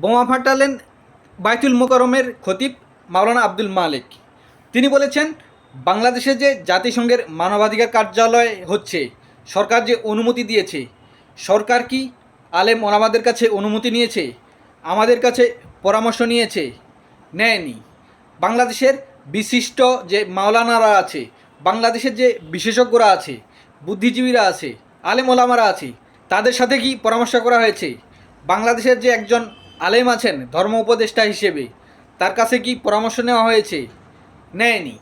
বোমা ফাটালেন বাইতুল মোকারমের খতিব মাওলানা আব্দুল মালিক। তিনি বলেছেন, বাংলাদেশে যে জাতিসংঘের মানবাধিকার কার্যালয় হচ্ছে, সরকার যে অনুমতি দিয়েছে, সরকার কি আলেম ওলামাদের কাছে অনুমতি নিয়েছে, আমাদের কাছে পরামর্শ নিয়েছে? নেয়নি। বাংলাদেশের বিশিষ্ট যে মাওলানারা আছে, বাংলাদেশের যে বিশেষজ্ঞরা আছে, বুদ্ধিজীবীরা আছে, আলেম ওলামারা আছে, তাদের সাথে কি পরামর্শ করা হয়েছে? বাংলাদেশের যে একজন আলেম আছেন ধর্ম উপদেষ্টা হিসেবে। তার কাছে কি পরামর্শ নেওয়া হয়েছে? নেয়নি।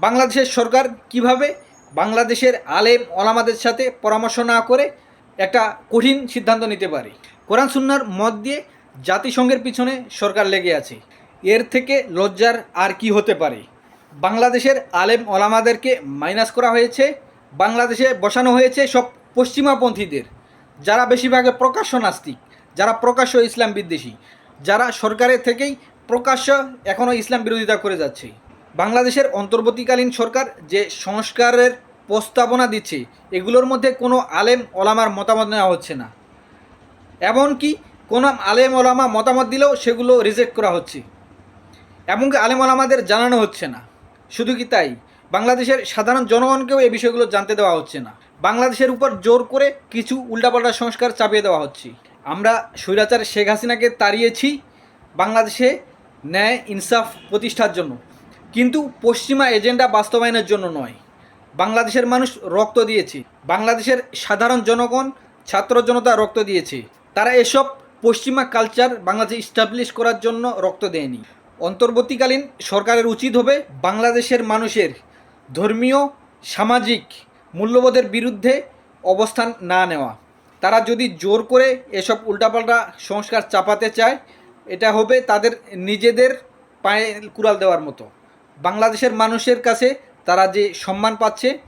বাংলাদেশের সরকার কীভাবে বাংলাদেশের আলেম ওলামাদের সাথে পরামর্শ না করে একটা কঠিন সিদ্ধান্ত নিতে পারে? কোরআন সুন্নার মত দিয়ে জাতিসংঘের পিছনে সরকার লেগে আছে। এর থেকে লজ্জার আর কি হতে পারে? বাংলাদেশের আলেম ওলামাদেরকে মাইনাস করা হয়েছে, বাংলাদেশে বসানো হয়েছে সব পশ্চিমাপন্থীদের যারা বেশিরভাগে প্রকাশ্য নাস্তিক যারা প্রকাশ্য ইসলাম বিদ্বেষী, যারা সরকারের থেকেই প্রকাশ্য এখনও ইসলাম বিরোধিতা করে যাচ্ছে। বাংলাদেশের অন্তর্বর্তীকালীন সরকার যে সংস্কারের প্রস্তাবনা দিচ্ছে, এগুলোর মধ্যে কোনো আলেম ওলামার মতামত নেওয়া হচ্ছে না। এমনকি কোনো আলেম ওলামা মতামত দিলেও সেগুলো রিজেক্ট করা হচ্ছে। এমনকি আলেম ওলামাদের জানানো হচ্ছে না। শুধু কি তাই? বাংলাদেশের সাধারণ জনগণকেও এই বিষয়গুলো জানতে দেওয়া হচ্ছে না। বাংলাদেশের উপর জোর করে কিছু উল্টাপাল্টা সংস্কার চাপিয়ে দেওয়া হচ্ছে। আমরা স্বৈরাচার শেখ হাসিনাকে তাড়িয়েছি বাংলাদেশে ন্যায় ইনসাফ প্রতিষ্ঠার জন্য। কিন্তু পশ্চিমা এজেন্ডা বাস্তবায়নের জন্য নয়। বাংলাদেশের মানুষ রক্ত দিয়েছে। বাংলাদেশের সাধারণ জনগণ, ছাত্র জনতা রক্ত দিয়েছে। তারা এসব পশ্চিমা কালচার বাংলাদেশে ইস্টাবলিশ করার জন্য রক্ত দেয়নি। অন্তর্বর্তীকালীন সরকারের উচিত হবে বাংলাদেশের মানুষের ধর্মীয়, সামাজিক মূল্যবোধের বিরুদ্ধে অবস্থান না নেওয়া। তারা যদি জোর করে এসব উল্টাপাল্টা সংস্কার চাপাতে চায়, এটা হবে তাদের নিজেদের পায়ে কুড়াল দেওয়ার মতো। বাংলাদেশের মানুষের কাছে তারা যে সম্মান পাচ্ছে,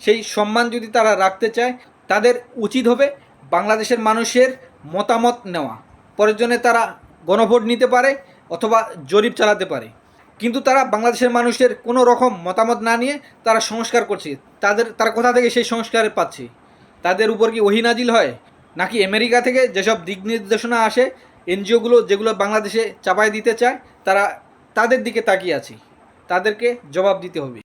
সেই সম্মান যদি তারা রাখতে চায়, তাদের উচিত হবে বাংলাদেশের মানুষের মতামত নেওয়া। প্রয়োজনে তারা গণভোট নিতে পারে অথবা জরিপ চালাতে পারে। কিন্তু তারা বাংলাদেশের মানুষের কোনো রকম মতামত না নিয়ে তারা সংস্কার করছে। তাদের, তারা কোথা থেকে সেই সংস্কার পাচ্ছে? তাদের উপর কি ওহি নাজিল হয়? নাকি আমেরিকা থেকে যেসব দিক নির্দেশনা আসে, এনজিওগুলো যেগুলো বাংলাদেশে চাপায় দিতে চায়, তারা তাদের দিকে তাকিয়ে আছি? তাদেরকে জবাব দিতে হবে।